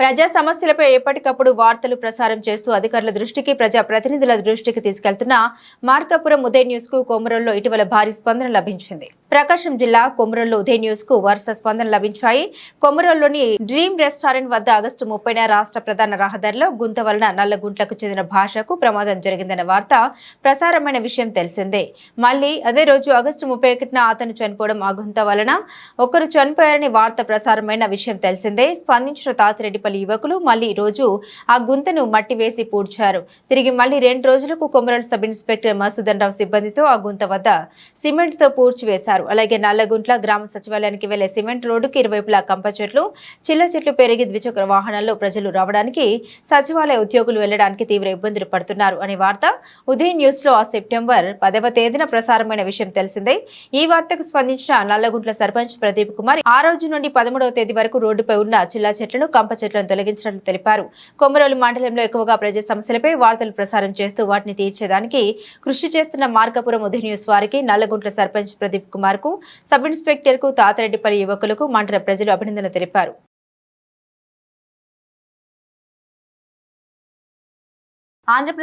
ప్రజా సమస్యలపై ఎప్పటికప్పుడు వార్తలు ప్రసారం చేస్తూ అధికారుల దృష్టికి ప్రజా ప్రతినిధుల దృష్టికి తీసుకెళ్తున్న మార్కాపురం ఉదయ్ న్యూస్కు కొమరంలో ఇటీవల భారీ స్పందన లభించింది. ప్రకాశం జిల్లా కొమరంలో ఉదయ న్యూస్కు వరుస స్పందన లభించాయి. కొమరంలోని డ్రీమ్ రెస్టారెంట్ వద్ద ఆగస్టు ముప్పైన రాష్ట్ర ప్రధాన రహదారిలో గుంత వలన నల్లగుంట్లకు చెందిన భాషకు ప్రమాదం జరిగిందన్న వార్త ప్రసారమైన విషయం తెలిసిందే. మళ్ళీ అదే రోజు ఆగస్టు ముప్పై ఒకటిన అతను చనిపోవడం ఆ గుంత వలన ఒకరు చనిపోయారని వార్త ప్రసారమైన విషయం తెలిసిందే. స్పందించిన తాతిరెడ్డిపల్లి యువకులు మళ్ళీ రోజు ఆ గుంతను మట్టి వేసి పూడ్చారు. తిరిగి మళ్ళీ రెండు రోజులకు కొమరల్ సబ్ ఇన్స్పెక్టర్ మసూదన్ రావు సిబ్బందితో ఆ గుంత వద్ద సిమెంట్తో పూడ్చివేశారు. అలాగే నల్లగుంట్ల గ్రామ సచివాలయానికి వెళ్ళే సిమెంట్ రోడ్డుకు ఇరువైపులా కంప చెట్లు చిల్ల చెట్లు పెరిగి ద్విచక్ర వాహనాల్లో ప్రజలు రావడానికి సచివాలయ ఉద్యోగులు వెళ్ళడానికి తీవ్ర ఇబ్బందులు పడుతున్నారు అనే వార్త ఉదయం న్యూస్లో ఆ సెప్టెంబర్ పదవ తేదీన ప్రసారమైన విషయం తెలిసిందే. ఈ వార్తకు స్పందించిన నల్లగుంట్ల సర్పంచ్ ప్రదీప్ కుమార్ ఆ రోజు నుండి పదమూడవ తేదీ వరకు రోడ్డుపై ఉన్న చిల్లా చెట్లను కంప చెట్లను తొలగించినట్లు తెలిపారు. కొమరోలు మండలంలో ఎక్కువగా ప్రజా సమస్యలపై వార్తలు ప్రసారం చేస్తూ వాటిని తీర్చేదానికి కృషి చేస్తున్న మార్కపురం ఉదయ న్యూస్ వారికి నల్లగుంట్ల సర్పంచ్ ప్రదీప్ కుమార్ కు సబ్ ఇన్స్పెక్టర్కు తాతరెడ్డిపల్లి యువకులకు మండల ప్రజలు అభినందన తెలిపారు. ఆంధ్రప్రదేశ్